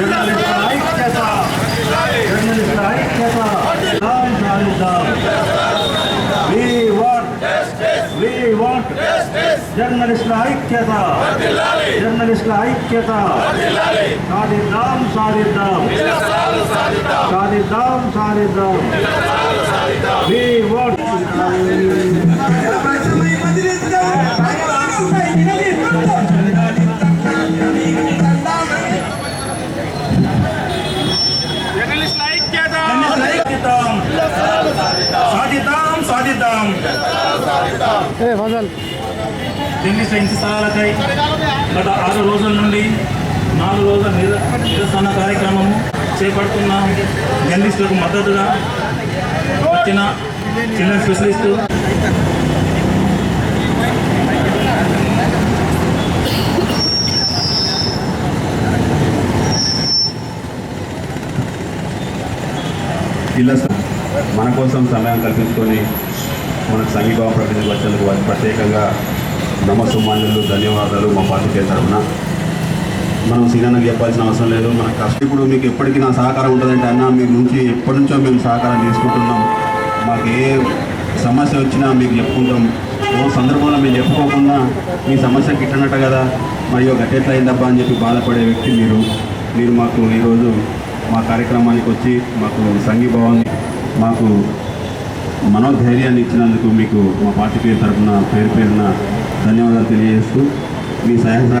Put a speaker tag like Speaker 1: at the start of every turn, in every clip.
Speaker 1: జర్నలిస్టుల ఐక్యత. జర్నలిస్టుల ఐక్యత సాధిద్దాం సాధిద్దాం సాధిద్దాం సాధిద్దాం సాధిద్దాం We సాధిద్దాం. జర్నలిస్టుల ఇంటి స్థలాలకై గత ఆరు రోజుల నుండి నాలుగు రోజుల నిర- నిరసన కార్యక్రమము చేపడుతున్న జర్నలిస్టులకు మద్దతుగా వచ్చిన చిల్డ్రన్ స్పెషలిస్టు.
Speaker 2: జిల్లా మన కోసం సమయం కల్పించుకొని మనకు సంఘీభావం ప్రకటించి వచ్చేందుకు వారికి ప్రత్యేకంగా నమస్సుమాన్యులు ధన్యవాదాలు మా పార్టీకే తరఫున మనం సీనానికి చెప్పాల్సిన అవసరం లేదు. మన కష్టం ఇప్పుడు మీకు ఎప్పటికీ నా సహకారం ఉంటుందంటే అన్న మీ నుంచి ఎప్పటి నుంచో మేము సహకారం తీసుకుంటున్నాం. మాకు ఏ సమస్య వచ్చినా మీకు చెప్పుకుంటాం. ఓ సందర్భంలో మేము చెప్పుకోకుండా మీ సమస్య గిట్టనట్ట కదా. మరియు గట్టెట్లా అయిందబ్బా అని చెప్పి బాధపడే వ్యక్తి మీరు. మీరు మాకు ఈరోజు మా కార్యక్రమానికి వచ్చి మాకు సంఘీభావాన్ని మాకు మనోధైర్యాన్ని ఇచ్చినందుకు మీకు మా పార్టీ పేరు తరఫున పేరు పేరున ధన్యవాదాలు తెలియజేస్తూ మీ సహాయ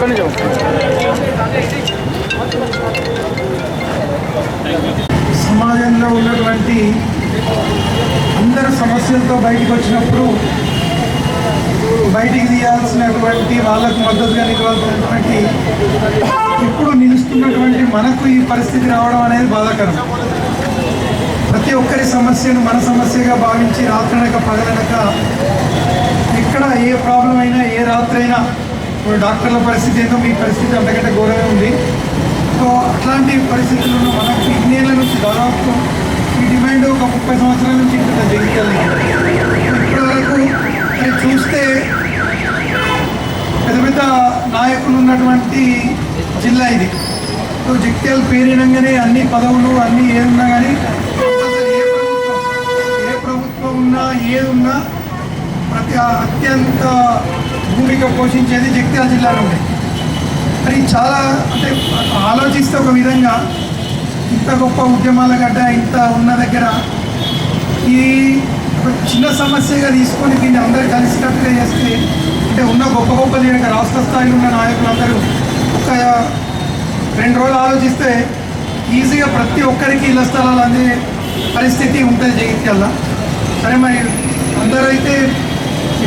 Speaker 3: ఒక్క నిమిషం
Speaker 4: సమాజంలో ఉన్నటువంటి అందరు సమస్యలతో బయటకు వచ్చినప్పుడు బయటికి తీయాల్సినటువంటి వాళ్ళకు మద్దతుగా నిలవాల్సినటువంటి ఇప్పుడు నిలుస్తున్నటువంటి మనకు ఈ పరిస్థితి రావడం అనేది బాధాకరం. ప్రతి ఒక్కరి సమస్యను మన సమస్యగా భావించి రాత్రనక పగలనక ఎక్కడ ఏ ప్రాబ్లం అయినా ఏ రాత్రైనా ఇప్పుడు డాక్టర్ల పరిస్థితి ఏందో మీ పరిస్థితి అంతకంటే ఘోరంగా ఉంది. సో అట్లాంటి పరిస్థితుల్లో మనకు ఇన్నేళ్ళ నుంచి దాదాపు ఈ డిమాండ్ ఒక ముప్పై సంవత్సరాల నుంచి ఉంటుంది జగిత్యాల ఇప్పటి వరకు చూస్తే పెద్ద పెద్ద నాయకులు ఉన్నటువంటి జిల్లా ఇది. సో జగిత్యాల పేరినంగానే అన్ని పదవులు అన్ని ఏదున్నా కానీ ఏ ప్రభుత్వం ఏ ప్రభుత్వం ఉన్నా ఏదున్నా ఉన్నా ప్రతి అత్యంత భూమిక పోషించేది జగిత్యాల జిల్లాలో ఉంది మరి చాలా అంటే ఆలోచిస్తే ఒక విధంగా ఇంత గొప్ప ఉద్యమాల గడ్డ ఇంత ఉన్న దగ్గర ఈ ఒక చిన్న సమస్యగా తీసుకొని దీన్ని అందరు కలిసికట్టుగా చేస్తే అంటే ఉన్న గొప్ప గొప్ప లేక రాష్ట్ర స్థాయిలో ఉన్న నాయకులందరూ ఒక రెండు రోజులు ఆలోచిస్తే ఈజీగా ప్రతి ఒక్కరికి ఇళ్ళ స్థలాలు అందే పరిస్థితి ఉంటుంది జగిత్యాల. సరే మరి అందరూ అయితే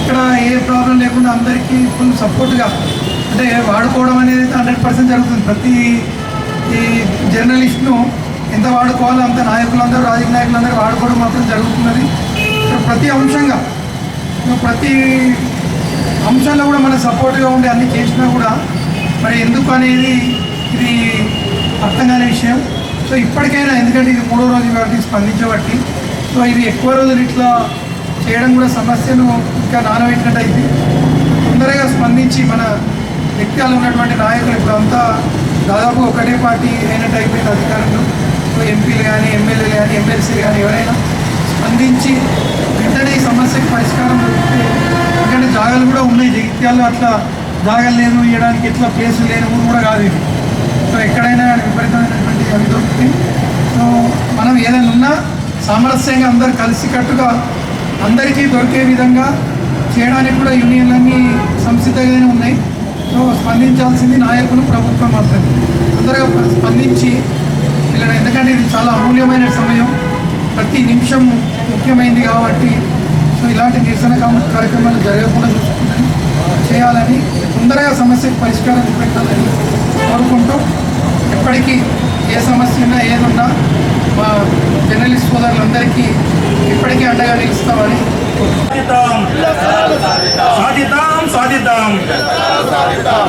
Speaker 4: ఇక్కడ ఏ ప్రాబ్లం లేకుండా అందరికీ ఫుల్ సపోర్ట్గా అంటే వాడుకోవడం అనేది హండ్రెడ్ పర్సెంట్ జరుగుతుంది. ప్రతి ఈ జర్నలిస్ట్ను ఎంత వాడుకోవాలో అంత నాయకులందరూ రాజకీయ నాయకులందరూ వాడుకోవడం మాత్రం జరుగుతున్నది. ప్రతి అంశంగా ప్రతి అంశాల్లో కూడా మన సపోర్ట్గా ఉండి అన్ని చేసినా కూడా మరి ఎందుకు అనేది ఇది అర్థం కాని విషయం. సో ఇప్పటికైనా ఎందుకంటే ఇది మూడో రోజు వాటికి స్పందించబట్టి సో ఇది ఎక్కువ రోజులు ఇట్లా చేయడం కూడా సమస్యను ఇంకా నానబెట్టినట్టు అయింది. తొందరగా స్పందించి మన వ్యక్తిలో ఉన్నటువంటి నాయకులు ఇప్పుడు అంతా దాదాపు ఒకటే పార్టీ అయినట్టు అయిపోయింది అధికారంలో. సో ఎంపీలు కానీ ఎమ్మెల్యేలు కానీ ఎమ్మెల్సీలు కానీ ఎవరైనా స్పందించి వెంటనే ఈ సమస్యకి పరిష్కారం దొరికితే ఎందుకంటే జాగాలు కూడా ఉన్నాయి. జగిత్యాల్లో అట్లా జాగాలు లేదు ఇవ్వడానికి ఎట్లా ప్లేసులు లేని ఊరు కూడా కాదు ఇది. సో ఎక్కడైనా విపరీతమైనటువంటి అవి దొరుకుతాయి. సో మనం ఏదైనా ఉన్నా సామరస్యంగా అందరు కలిసికట్టుగా అందరికీ దొరికే విధంగా చేయడానికి కూడా యూనియన్లన్నీ సంసిద్ధంగానే ఉన్నాయి. సో స్పందించాల్సింది నాయకులు ప్రభుత్వం మాత్రమే. తొందరగా స్పందించి ఇలా ఎందుకంటే ఇది చాలా అమూల్యమైన సమయం. ప్రతి నిమిషం ముఖ్యమైనది కాబట్టి సో ఇలాంటి నిరసన కార్యక్రమాలు జరగకుండా చూసుకుంటాను చేయాలని తొందరగా సమస్యకు పరిష్కారం చూపెట్టాలని కోరుకుంటూ ఎప్పటికీ ఏ సమస్య ఉన్నా ఏదున్నా మా జర్నలిస్ట్ సోదరులందరికీ ఇప్పటికీ అండగా నిలుస్తామని
Speaker 1: సాధిద్దాం సాధిద్దాం సాధిద్దాం